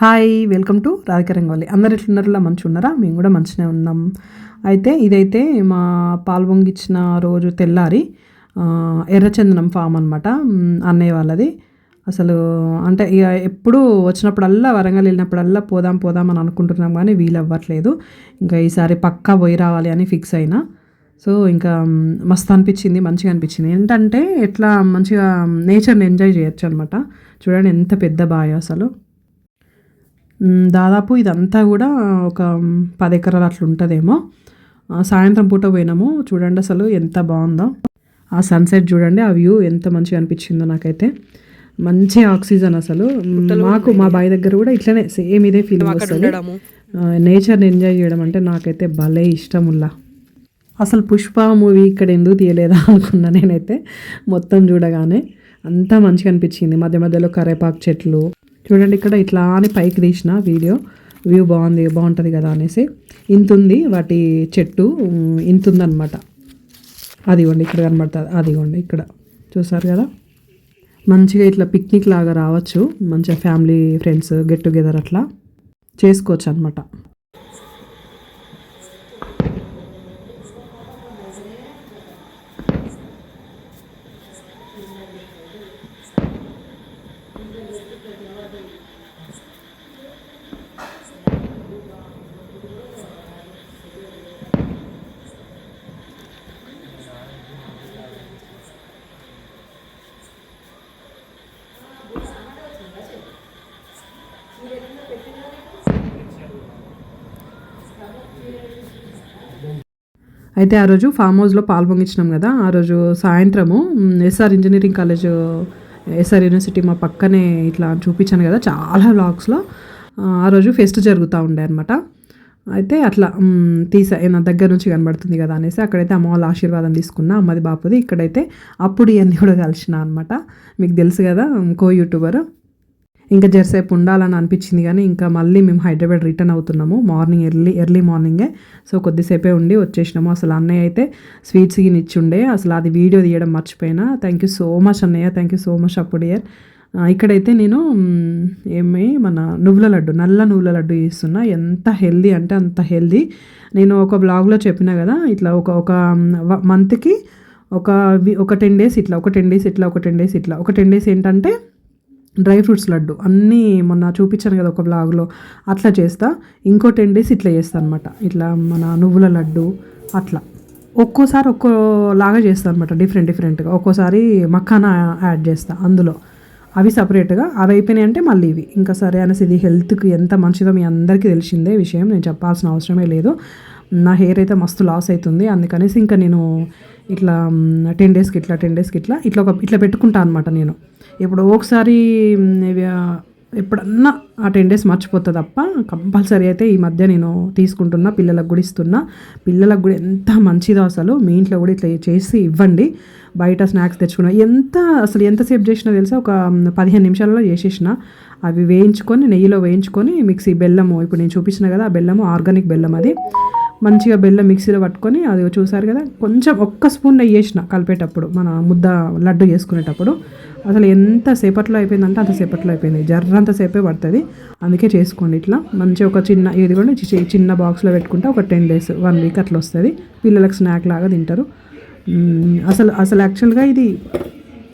Hi welcome to Radhika Rangavalli అందరు ఎట్లున్నారులా? మంచి ఉన్నారా మేము కూడా మంచిగానే ఉన్నాం. అయితే ఇదైతే మా పాలపొంగిచ్చిన రోజు తెల్లారి ఎర్రచందనం ఫామ్ అనమాట అన్నయ్య వాళ్ళది. అసలు అంటే ఇక ఎప్పుడు వచ్చినప్పుడల్లా వరంగల్ వెళ్ళినప్పుడల్లా పోదాం పోదాం అని అనుకుంటున్నాం కానీ వీలు అవ్వట్లేదు ఇంకా ఈసారి పక్కా పోయి రావాలి అని ఫిక్స్ అయినా. సో ఇంకా మస్తు అనిపించింది మంచిగా అనిపించింది. ఏంటంటే ఎట్లా మంచిగా నేచర్ని ఎంజాయ్ చేయొచ్చు అనమాట చూడండి ఎంత పెద్ద బాయ్ అసలు. దాదాపు ఇదంతా కూడా ఒక పది ఎకరాలు అట్లా ఉంటుందేమో సాయంత్రం పూట పోయినాము. చూడండి అసలు ఎంత బాగుందో. ఆ సన్సెట్ చూడండి ఆ వ్యూ ఎంత మంచిగా అనిపించిందో నాకైతే. మంచి ఆక్సిజన్ అసలు. మాకు మా బావి దగ్గర కూడా ఇట్లనే సేమ్ ఇదే ఫీలింగ్ వస్తుంది. నేచర్ని ఎంజాయ్ చేయడం అంటే నాకైతే భలే ఇష్టం ఉల్లా. అసలు పుష్ప మూవీ ఇక్కడ ఎందుకు తీయలేదా అనుకున్నా నేనైతే. మొత్తం చూడగానే అంతా మంచిగా అనిపించింది. మధ్య మధ్యలో కరేపాకు చెట్లు చూడండి ఇక్కడ ఇట్లా అని పైకి తీసిన వీడియో. వ్యూ బాగుంది బాగుంటుంది కదా అనేసి. ఇంతుంది వాటి చెట్టు ఇంతుందనమాట అదిగోండి ఇక్కడ కనబడుతుంది అదిగోండి ఇక్కడ. చూసారు కదా? మంచిగా ఇట్లా పిక్నిక్ లాగా రావచ్చు. మంచిగా ఫ్యామిలీ ఫ్రెండ్స్ గెట్ టుగెదర్ అట్లా చేసుకోవచ్చు అనమాట అయితే ఆ రోజు ఫామ్ హౌస్లో పాల్పొంగించినాం కదా. ఆ రోజు సాయంత్రము SR engineering college SR university మా పక్కనే ఇట్లా చూపించాను కదా చాలా బ్లాగ్స్లో ఆ రోజు ఫెస్ట్ జరుగుతూ ఉండే అనమాట అయితే అట్లా తీసా నా దగ్గర నుంచి కనబడుతుంది కదా అనేసి అక్కడైతే అమ్మ వాళ్ళ ఆశీర్వాదం తీసుకున్నా అమ్మది బాపుది. ఇక్కడైతే అప్పుడు ఇవన్నీ కూడా కలిసిన అనమాట మీకు తెలుసు కదా కో యూట్యూబర్ ఇంకా జరసేపు ఉండాలని అనిపించింది కానీ ఇంకా మళ్ళీ మేము హైదరాబాద్ రిటర్న్ అవుతున్నాము. మార్నింగ్ ఎర్లీ ఎర్లీ మార్నింగే. సో కొద్దిసేపే ఉండి వచ్చేసినాము. అసలు అన్నయ్య అయితే స్వీట్స్ గిన్ ఇచ్చుండే అసలు అది వీడియో తీయడం మర్చిపోయినా. థ్యాంక్ యూ సో మచ్ అన్నయ్య. థ్యాంక్ యూ సో మచ్ అప్పుడు ఇయర్ ఇక్కడైతే నేను ఏమి మన నువ్వుల లడ్డు నల్ల నువ్వుల లడ్డు చేస్తున్నా. ఎంత హెల్దీ అంటే అంత హెల్దీ. నేను ఒక బ్లాగ్లో చెప్పిన కదా ఇట్లా ఒక ఒక మంత్కి ఒక ఒక టెన్ డేస్ ఇట్లా ఒక టెన్ డేస్ ఇట్లా ఒక టెన్ డేస్ ఇట్లా. ఒక టెన్ డేస్ ఏంటంటే డ్రై ఫ్రూట్స్ లడ్డు అన్నీ మొన్న చూపించాను కదా ఒక బ్లాగ్లో అట్లా చేస్తా. ఇంకో టెన్ డేస్ ఇట్లా చేస్తా అనమాట ఇట్లా మన నువ్వుల లడ్డు అట్లా. ఒక్కోసారి ఒక్కోలాగా చేస్తాను అనమాట డిఫరెంట్ డిఫరెంట్గా ఒక్కోసారి మక్కానా యాడ్ చేస్తా అందులో. అవి సపరేట్గా అవి అయిపోయినాయి అంటే మళ్ళీ ఇవి. ఇంకా సరే అనేసి ఇది హెల్త్కి ఎంత మంచిదో మీ అందరికీ తెలిసిందే విషయం. నేను చెప్పాల్సిన అవసరమే లేదు. నా హెయిర్ అయితే మస్తు లాస్ అవుతుంది. అందుకనేసి ఇంకా నేను ఇట్లా టెన్ డేస్కి ఇట్లా టెన్ డేస్కి ఇట్లా ఇట్లా ఒక ఇట్లా పెట్టుకుంటా అనమాట నేను. ఇప్పుడు ఒకసారి ఎప్పుడన్నా ఆ టెన్ డేస్ మర్చిపోతుంది తప్ప కంపల్సరీ అయితే ఈ మధ్య నేను తీసుకుంటున్నా పిల్లలకు కూడా ఇస్తున్నా. పిల్లలకు కూడా ఎంత మంచిదో అసలు. మీ ఇంట్లో కూడా ఇట్లా చేసి ఇవ్వండి. బయట స్నాక్స్ తెచ్చుకున్నా ఎంత అసలు ఎంతసేపు చేసినా తెలుసా? ఒక పదిహేను నిమిషాలలో చేసేసిన. అవి వేయించుకొని నెయ్యిలో వేయించుకొని మిక్సీ బెల్లము ఇప్పుడు నేను చూపించిన కదా ఆ బెల్లము ఆర్గానిక్ బెల్లం అది. మంచిగా బెల్లం మిక్సీలో పట్టుకొని అది చూసారు కదా కొంచెం ఒక్క స్పూన్ నెయ్యి వేసిన కలిపేటప్పుడు మన ముద్ద లడ్డు చేసుకునేటప్పుడు. అసలు ఎంత సేపట్లో అయిపోయిందంటే అంత సేపట్లో అయిపోయింది. జర్రంత సేపే పడుతుంది. అందుకే చేసుకోండి ఇట్లా. మంచి ఒక చిన్న ఇది కూడా చి- చిన్న బాక్స్లో పెట్టుకుంటే ఒక టెన్ డేస్ వన్ వీక్ అట్లా వస్తుంది. పిల్లలకు స్నాక్ లాగా తింటారు. అసలు అసలు యాక్చువల్గా ఇది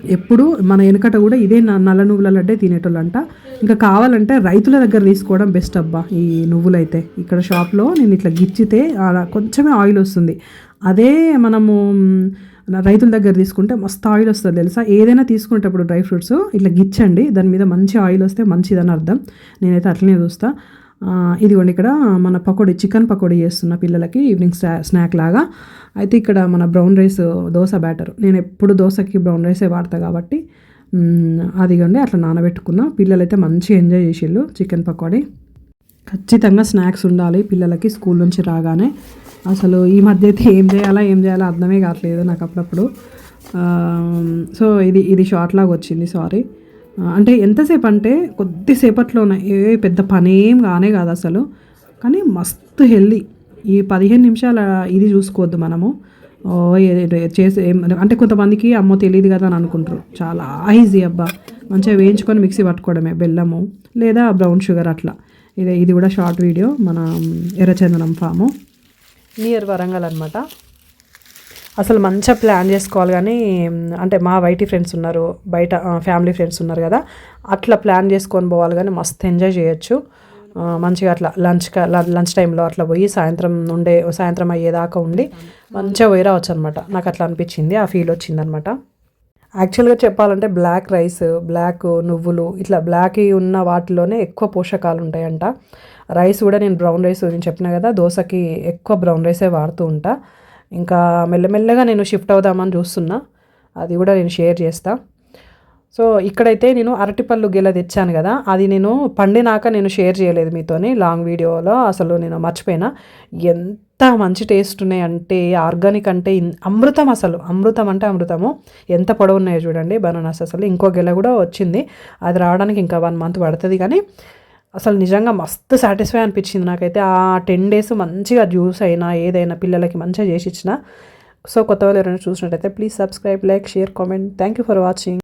ఎప్పుడు మన వెనకట కూడా ఇదే నల్ల నువ్వుల లడ్డే తినేటోళ్ళంట. ఇంకా కావాలంటే రైతుల దగ్గర తీసుకోవడం బెస్ట్ అబ్బా. ఈ నువ్వులైతే ఇక్కడ షాప్లో నేను ఇట్లా గిచ్చితే అలా కొంచెమే ఆయిల్ వస్తుంది. అదే మనము రైతుల దగ్గర తీసుకుంటే మస్తు ఆయిల్ వస్తుంది తెలుసా? ఏదైనా తీసుకునేటప్పుడు డ్రై ఫ్రూట్స్ ఇట్లా గిచ్చండి దాని మీద మంచి ఆయిల్ వస్తే మంచిదని అర్థం. నేనైతే అట్లనే చూస్తా. ఇదిగోండి ఇక్కడ మన పకోడీ చికెన్ పకోడీ చేస్తున్న పిల్లలకి ఈవినింగ్ స్నా స్నాక్ లాగా. అయితే ఇక్కడ మన బ్రౌన్ రైస్ దోశ బ్యాటర్. నేను ఎప్పుడు దోశకి బ్రౌన్ రైసే వాడతా కాబట్టి అదిగోండి అట్లా నానబెట్టుకున్న. పిల్లలైతే మంచిగా ఎంజాయ్ చేసిళ్ళు చికెన్ పకోడీ. ఖచ్చితంగా స్నాక్స్ ఉండాలి పిల్లలకి స్కూల్ నుంచి రాగానే. అసలు ఈ మధ్య అయితే ఏం చేయాలా ఏం చేయాలా అర్థమే కావట్లేదు నాకు అప్పుడప్పుడు. సో ఇది ఇది షార్ట్ లాగా వచ్చింది సారీ. అంటే ఎంతసేపు అంటే కొద్దిసేపట్లోనే. ఏ పెద్ద పనేం కానే కాదు అసలు. కానీ మస్తు హెల్దీ. ఈ పదిహేను నిమిషాల ఇది చూసుకోవద్దు మనము. ఓ అంటే కొంతమందికి అమ్మో తెలియదు కదా అని అనుకుంటారు. చాలా ఈజీ అబ్బా. మంచిగా వేయించుకొని మిక్సీ పట్టుకోవడమే బెల్లము లేదా బ్రౌన్ షుగర్ అట్లా. ఇది ఇది కూడా షార్ట్ వీడియో మన ఎర్రచందనం ఫాము. నియర్ వరంగల్ అనమాట అసలు మంచిగా ప్లాన్ చేసుకోవాలి కానీ అంటే మా వైటీ ఫ్రెండ్స్ ఉన్నారు బయట ఫ్యామిలీ ఫ్రెండ్స్ ఉన్నారు కదా అట్లా ప్లాన్ చేసుకొని పోవాలి కానీ మస్తు ఎంజాయ్ చేయొచ్చు. మంచిగా అట్లా లంచ్ లంచ్ టైంలో అట్లా పోయి సాయంత్రం ఉండే సాయంత్రం అయ్యేదాకా ఉండి మంచిగా పోయి రావచ్చు అనమాట నాకు అట్లా అనిపించింది ఆ ఫీల్ వచ్చిందనమాట యాక్చువల్గా చెప్పాలంటే బ్లాక్ రైస్ బ్లాక్ నువ్వులు ఇట్లా బ్లాక్ ఉన్న వాటిలోనే ఎక్కువ పోషకాలు ఉంటాయంట. రైస్ కూడా నేను బ్రౌన్ రైస్ నేను చెప్పిన కదా దోశకి ఎక్కువ బ్రౌన్ రైసే వాడుతూ ఉంటాను ఇంకా మెల్లమెల్లగా నేను షిఫ్ట్ అవుదామని చూస్తున్నా. అది కూడా నేను షేర్ చేస్తా. సో ఇక్కడైతే నేను అరటిపళ్ళు గెల తెచ్చాను కదా అది నేను పండినాక నేను షేర్ చేయలేదు మీతోని లాంగ్ వీడియోలో అసలు నేను మర్చిపోయినా. ఎంత మంచి టేస్ట్ ఉన్నాయి అంటే ఆర్గానిక్ అంటే ఇన్- అమృతం అసలు అమృతం అంటే అమృతము. ఎంత పొడవు ఉన్నాయో చూడండి బనానాస్ అసలు. ఇంకో గెల కూడా వచ్చింది. అది రావడానికి ఇంకా వన్ మంత్ పడుతుంది కానీ అసలు నిజంగా మస్తు సాటిస్ఫై అనిపించింది నాకైతే. ఆ టెన్ డేస్ మంచిగా జ్యూస్ అయినా ఏదైనా పిల్లలకి మంచిగా చేసి ఇచ్చిన. సో కొత్త వాళ్ళు ఎవరైనా చూసినట్టయితే please subscribe like share comment thank you for watching